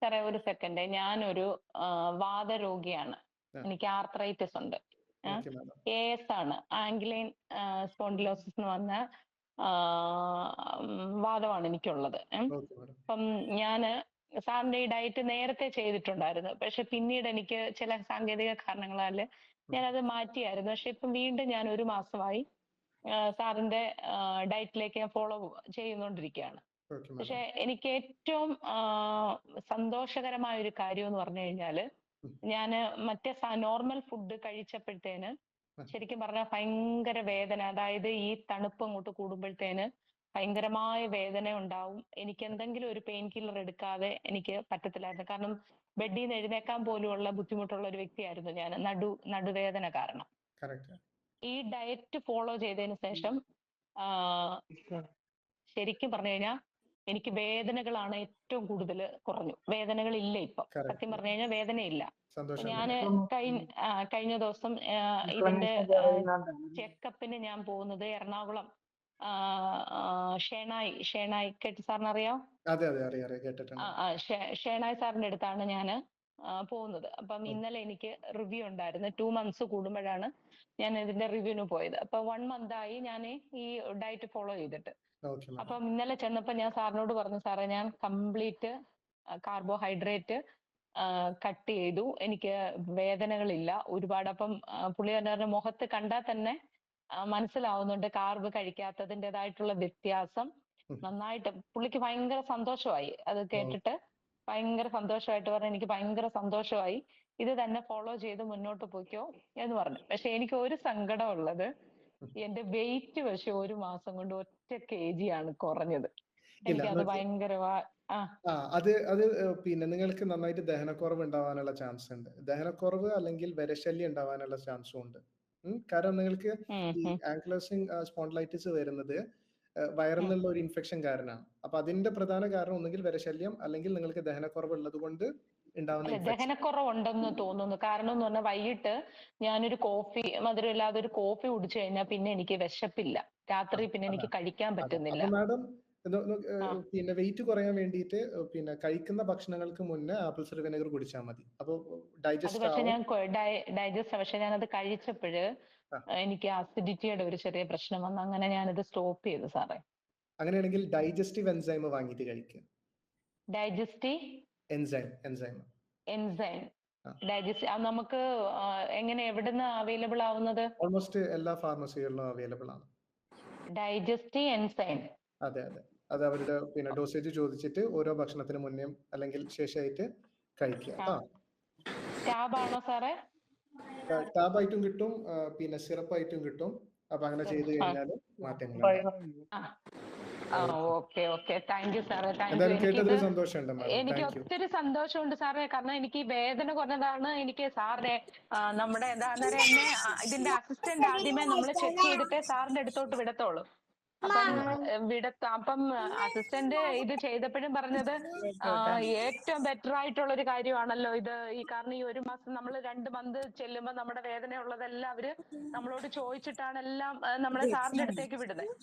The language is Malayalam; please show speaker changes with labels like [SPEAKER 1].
[SPEAKER 1] സാറേ ഒരു സെക്കൻഡ്. ഞാനൊരു
[SPEAKER 2] വാദരോഗിയാണ്.
[SPEAKER 1] എനിക്ക് ആർത്രൈറ്റിസ് ഉണ്ട്? എ എസ് ആണ്. ആംഗ്ലൈൻ സ്പോണ്ടിലോസിസ് എന്ന് പറഞ്ഞ വാദമാണ് എനിക്കുള്ളത്. അപ്പം ഞാൻ സാറിന്റെ ഈ ഡയറ്റ് നേരത്തെ ചെയ്തിട്ടുണ്ടായിരുന്നു. പക്ഷെ പിന്നീട് എനിക്ക് ചില സാങ്കേതിക കാരണങ്ങളാൽ ഞാനത് മാറ്റിയായിരുന്നു. പക്ഷെ ഇപ്പം വീണ്ടും ഞാൻ ഒരു മാസമായി സാറിന്റെ ഡയറ്റിലേക്ക് ഞാൻ ഫോളോ ചെയ്യുന്നോണ്ടിരിക്കുകയാണ്. പക്ഷെ എനിക്ക് ഏറ്റവും സന്തോഷകരമായ ഒരു കാര്യം എന്ന് പറഞ്ഞു
[SPEAKER 2] കഴിഞ്ഞാൽ.
[SPEAKER 1] ഞാൻ മറ്റേ നോർമൽ ഫുഡ് കഴിച്ചപ്പോഴത്തേന് ശരിക്കും പറഞ്ഞാൽ ഭയങ്കര വേദന. അതായത് ഈ തണുപ്പ് അങ്ങോട്ട് കൂടുമ്പോഴത്തേന് ഭയങ്കരമായ വേദന ഉണ്ടാവും. എനിക്ക് എന്തെങ്കിലും ഒരു പെയിൻ കില്ലർ എടുക്കാതെ എനിക്ക് പറ്റത്തില്ലായിരുന്നു. കാരണം ബെഡിൽ നിന്ന് എഴുന്നേക്കാൻ പോലുമുള്ള ബുദ്ധിമുട്ടുള്ള ഒരു വ്യക്തിയായിരുന്നു ഞാൻ. നടു നടുവേദന കാരണം. ഈ ഡയറ്റ് ഫോളോ ചെയ്തതിന് ശേഷം ശരിക്കും പറഞ്ഞു കഴിഞ്ഞാൽ എനിക്ക് വേദനകളാണ് ഏറ്റവും കൂടുതൽ കുറഞ്ഞു. വേദനകളില്ല ഇപ്പൊ. സത്യം പറഞ്ഞു കഴിഞ്ഞാൽ വേദനയില്ല.
[SPEAKER 2] സന്തോഷം.
[SPEAKER 1] ഞാൻ കഴിഞ്ഞ ആ, കഴിഞ്ഞ ദിവസം ഇതിന്റെ ചെക്കപ്പിന് ഞാൻ പോകുന്നത് എറണാകുളം. ഷേണായി ഷേണായി കേട്ട് സാറിന് അറിയാം
[SPEAKER 2] അതെ അതെ അറിയാം അറിയാം. കേട്ടിട്ടുണ്ട്.
[SPEAKER 1] ആ, ആ, ഷേണായി സാറിന്റെ അടുത്താണ് ഞാൻ പോകുന്നത്. അപ്പം. ഇന്നലെ എനിക്ക് റിവ്യൂ ഉണ്ടായിരുന്നു. ടു മന്ത്സ് കൂടുമ്പോഴാണ് ഞാൻ ഇതിന്റെ റിവ്യൂന് പോയത്. അപ്പൊ വൺ മന്ത് ആയി ഞാൻ ഈ ഡയറ്റ് ഫോളോ ചെയ്തിട്ട്. അപ്പം ഇന്നലെ ചെന്നപ്പോ ഞാൻ സാറിനോട് പറഞ്ഞു സാറേ ഞാൻ കംപ്ലീറ്റ് കാർബോഹൈഡ്രേറ്റ് കട്ട് ചെയ്തു. എനിക്ക് വേദനകളില്ല. ഒരുപാട് അപ്പം പുള്ളി പറഞ്ഞ മുഖത്ത് കണ്ടാൽ തന്നെ മനസ്സിലാവുന്നുണ്ട്. കാർബ് കഴിക്കാത്തതിന്റെതായിട്ടുള്ള വ്യത്യാസം. നന്നായിട്ട് പുള്ളിക്ക് ഭയങ്കര സന്തോഷമായി. അത് കേട്ടിട്ട് ഭയങ്കര സന്തോഷമായിട്ട് പറഞ്ഞു. എനിക്ക് ഭയങ്കര സന്തോഷമായി. ഇത് തന്നെ ഫോളോ ചെയ്ത് മുന്നോട്ട് പോയിക്കോ എന്ന് പറഞ്ഞു. പക്ഷെ എനിക്ക് ഒരു സങ്കടം ഉള്ളത് എന്റെ വെയിറ്റ് പക്ഷെ ഒരു മാസം കൊണ്ട് ഒറ്റ കെ ജി ആണ് കുറഞ്ഞത്. എനിക്കത്
[SPEAKER 2] ഭയങ്കര
[SPEAKER 1] ഭയങ്കരമാ
[SPEAKER 2] അത് അത് പിന്നെ നിങ്ങൾക്ക് നന്നായിട്ട് ദഹനക്കുറവ് ഉണ്ടാവാനുള്ള ചാൻസ് ഉണ്ട്. ദഹനക്കുറവ് അല്ലെങ്കിൽ വിരശല്യം ഉണ്ടാവാനുള്ള ചാൻസും ഉണ്ട്. കാരണം നിങ്ങൾക്ക്
[SPEAKER 1] ഉം.
[SPEAKER 2] സ്പോണ്ടിലൈറ്റിസ് വരുന്നത് ഏഹ്, വയറിനുള്ള ഒരു ഇൻഫെക്ഷൻ കാരണമാണ് അപ്പൊ അതിന്റെ പ്രധാന കാരണം ഒന്നുകിൽ വിരശല്യം അല്ലെങ്കിൽ നിങ്ങൾക്ക് ദഹനക്കുറവ് ഉള്ളത് കൊണ്ട് ഉണ്ടാവുന്ന
[SPEAKER 1] ദഹനക്കുറവുണ്ടെന്ന് തോന്നുന്നു. കാരണം എന്ന് പറഞ്ഞാൽ വൈകിട്ട് ഞാനൊരു കോഫി മധുരമില്ലാതെ ഒരു കോഫി കുടിച്ചു കഴിഞ്ഞാൽ പിന്നെ എനിക്ക് വിശപ്പില്ല. രാത്രി പിന്നെ എനിക്ക് കഴിക്കാൻ പറ്റുന്നില്ല.
[SPEAKER 2] മാഡം പിന്നെ വെയിറ്റ് കുറയാൻ വേണ്ടിയിട്ട് പിന്നെ കഴിക്കുന്ന ഭക്ഷണങ്ങൾക്ക് മുന്നേ ആപ്പിൾ സിഡർ വിനെഗർ കുടിച്ചാൽ മതി. അപ്പൊ
[SPEAKER 1] അത്
[SPEAKER 2] ഡൈജസ്റ്റ്
[SPEAKER 1] പക്ഷെ ഞാൻ ഡൈജസ്റ്റ് പക്ഷെ ഞാനത് കഴിച്ചപ്പോഴ്
[SPEAKER 2] ആ.
[SPEAKER 1] എനിക്ക് ആസിഡിറ്റിയുടെ ഒരു ചെറിയ പ്രശ്നം വന്നു. അങ്ങനെ ഞാനിത് സ്റ്റോപ്പ് ചെയ്തു സാറേ.
[SPEAKER 2] അങ്ങനെയാണെങ്കിൽ ഡൈജസ്റ്റീവ് എൻസൈം വാങ്ങിയിട്ട് കഴിക്കുക
[SPEAKER 1] digestive
[SPEAKER 2] enzyme enzyme
[SPEAKER 1] enzyme. Digest നമുക്ക് എങ്ങനെ എവിടുന്ന് അവൈലബിൾ ആവുന്നത്?
[SPEAKER 2] ഓൾമോസ്റ്റ് എല്ലാ ഫാർമസികളിലും അവൈലബിൾ ആണ്.
[SPEAKER 1] ഡൈജസ്റ്റി എൻസൈം
[SPEAKER 2] അതെ അതെ. അത് അവരുടെ പിന്നെ ഡോസേജ് ചോദിച്ചിട്ട് ഓരോ ഭക്ഷണത്തിന് മുന്നേ അല്ലെങ്കിൽ ശേഷമായിട്ട് കഴിക്കുക.
[SPEAKER 1] ടാബ് ആണോ സാറേ?
[SPEAKER 2] ടാബ് ആയിട്ടും കിട്ടും പിന്നെ സിറപ്പ് ആയിട്ടും കിട്ടും. അപ്പൊ അങ്ങനെ ചെയ്ത് കഴിഞ്ഞാൽ മാറ്റങ്ങൾ
[SPEAKER 1] ഓക്കെ ഓക്കെ. താങ്ക് യു സാറേ താങ്ക് യു എനിക്ക് ഒത്തിരി സന്തോഷമുണ്ട് സാറേ കാരണം എനിക്ക് വേദന കുറഞ്ഞതാണ്. എനിക്ക് സാറിന്റെ ആ, നമ്മുടെ എന്താ എന്നെ ഇതിന്റെ അസിസ്റ്റന്റ് ആദ്യമേ നമ്മൾ ചെക്ക് ചെയ്തിട്ടേ സാറിന്റെ അടുത്തോട്ട് വിടത്തുള്ളൂ. അപ്പം വിടത്താം അപ്പം അസിസ്റ്റന്റ് ഇത് ചെയ്തപ്പോഴും പറഞ്ഞത് ഏറ്റവും ബെറ്റർ ആയിട്ടുള്ള ഒരു കാര്യമാണല്ലോ ഇത്. ഈ കാരണം ഈ ഒരു മാസം നമ്മൾ രണ്ട് മന്ത് ചെല്ലുമ്പോൾ നമ്മുടെ വേദന ഉള്ളതെല്ലാം അവർ നമ്മളോട് ചോദിച്ചിട്ടാണ് എല്ലാം നമ്മളെ സാറിന്റെ അടുത്തേക്ക് വിടുന്നത്